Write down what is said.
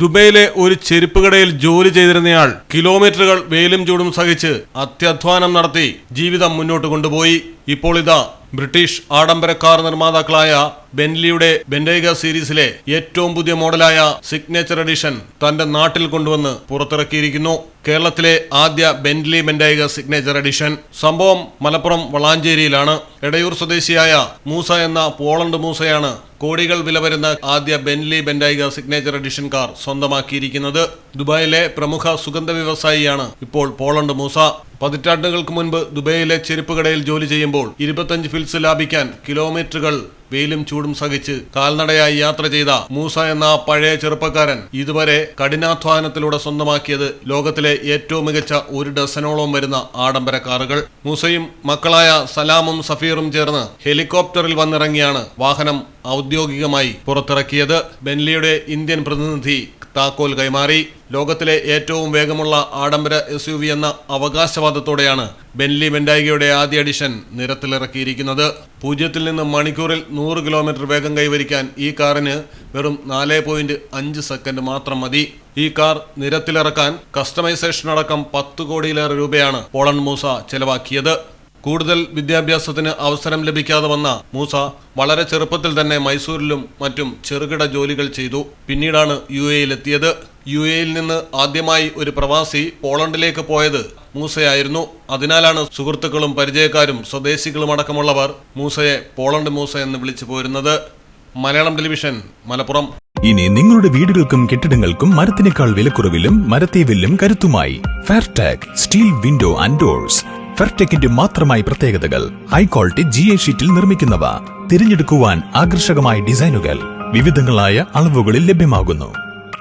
ദുബൈയിലെ ഒരു ചെരുപ്പ് കടയിൽ ജോലി ചെയ്തിരുന്നയാൾ കിലോമീറ്ററുകൾ വെയിലും ചൂടും സഹിച്ച് അത്യധ്വാനം നടത്തി ജീവിതം മുന്നോട്ട് കൊണ്ടുപോയി. ഇപ്പോൾ ഇതാ ബ്രിട്ടീഷ് ആഡംബര കാർ നിർമ്മാതാക്കളായ ബെൻലിയുടെ ബെൻഡേഗ സീരീസിലെ ഏറ്റവും പുതിയ മോഡലായ സിഗ്നേച്ചർ എഡിഷൻ തന്റെ നാട്ടിൽ കൊണ്ടുവന്ന് പുറത്തിറക്കിയിരിക്കുന്നു. കേരളത്തിലെ ആദ്യ ബെൻലി ബെൻഡേഗ സിഗ്നേച്ചർ എഡിഷൻ സംഭവം മലപ്പുറം വളാഞ്ചേരിയിലാണ്. എടയൂർ സ്വദേശിയായ മൂസ എന്ന പോളണ്ട് മൂസയാണ് കോടികൾ വില വരുന്ന ആദ്യ Bentley Bentayga signature edition car സ്വന്തമാക്കിയിരിക്കുന്നത്. ദുബായിലെ പ്രമുഖ സുഗന്ധ വ്യവസായിയാണ് ഇപ്പോൾ പോളണ്ട് മൂസ. പതിറ്റാണ്ടുകൾക്ക് മുൻപ് ദുബൈയിലെ ചെരുപ്പ് കടയിൽ ജോലി ചെയ്യുമ്പോൾ ഇരുപത്തഞ്ച് ഫിൽസ് ലാഭിക്കാൻ കിലോമീറ്ററുകൾ വെയിലും ചൂടും സഹിച്ച് കാൽനടയായി യാത്ര ചെയ്ത മൂസ എന്ന പഴയ ചെറുപ്പക്കാരൻ ഇതുവരെ കഠിനാധ്വാനത്തിലൂടെ സ്വന്തമാക്കിയത് ലോകത്തിലെ ഏറ്റവും മികച്ച ഒരു ഡസനോളം വരുന്ന ആഡംബര കാറുകൾ. മൂസയും മക്കളായ സലാമും സഫീറും ചേർന്ന് ഹെലികോപ്റ്ററിൽ വന്നിറങ്ങിയാണ് വാഹനം ഔദ്യോഗികമായി പുറത്തിറക്കിയത്. ബെൻലിയുടെ ഇന്ത്യൻ പ്രതിനിധി താക്കോൽ കൈമാറി. ലോകത്തിലെ ഏറ്റവും വേഗമുള്ള ആഡംബര എസ് യു വി എന്ന അവകാശവാദത്തോടെയാണ് ബെൻലി ബെൻഡായികയുടെ ആദ്യ എഡിഷൻ നിരത്തിലിറക്കിയിരിക്കുന്നത്. പൂജ്യത്തിൽ നിന്ന് മണിക്കൂറിൽ നൂറ് കിലോമീറ്റർ വേഗം കൈവരിക്കാൻ ഈ കാറിന് വെറും നാല് പോയിന്റ് അഞ്ച് സെക്കൻഡ് മാത്രം മതി. ഈ കാർ നിരത്തിലിറക്കാൻ കസ്റ്റമൈസേഷൻ അടക്കം പത്ത് കോടിയിലേറെ രൂപയാണ് പോളൻ മൂസ ചെലവാക്കിയത്. കൂടുതൽ വിദ്യാഭ്യാസത്തിന് അവസരം ലഭിക്കാതെ വന്ന മൂസ വളരെ ചെറുപ്പത്തിൽ തന്നെ മൈസൂരിലും മറ്റും ചെറുകിട ജോലികൾ ചെയ്തു. പിന്നീടാണ് യു എയിലെത്തിയത് യു എയിൽ നിന്ന് ആദ്യമായി ഒരു പ്രവാസി പോളണ്ടിലേക്ക് പോയത് മൂസയായിരുന്നു. അതിനാലാണ് സുഹൃത്തുക്കളും പരിചയക്കാരും സ്വദേശികളും അടക്കമുള്ളവർ മൂസയെ പോളണ്ട് മൂസ എന്ന് വിളിച്ചു പോരുന്നത്. മലയാളം ടെലിവിഷൻ മലപ്പുറം. ഇനി നിങ്ങളുടെ വീടുകൾക്കും കെട്ടിടങ്ങൾക്കും മരത്തിനേക്കാൾ വിലക്കുറവിലും മരത്തേവിലും കരുത്തുമായി Fairtech steel window and doors ഫെയർടെക്കിന്റെ മാത്രമായി പ്രത്യേകതകൾ ഹൈ ക്വാളിറ്റി ജി എ ഷീറ്റിൽ നിർമ്മിക്കുന്നവ. തിരഞ്ഞെടുക്കുവാൻ ആകർഷകമായ ഡിസൈനുകൾ വിവിധങ്ങളായ അളവുകളിൽ ലഭ്യമാകുന്നു.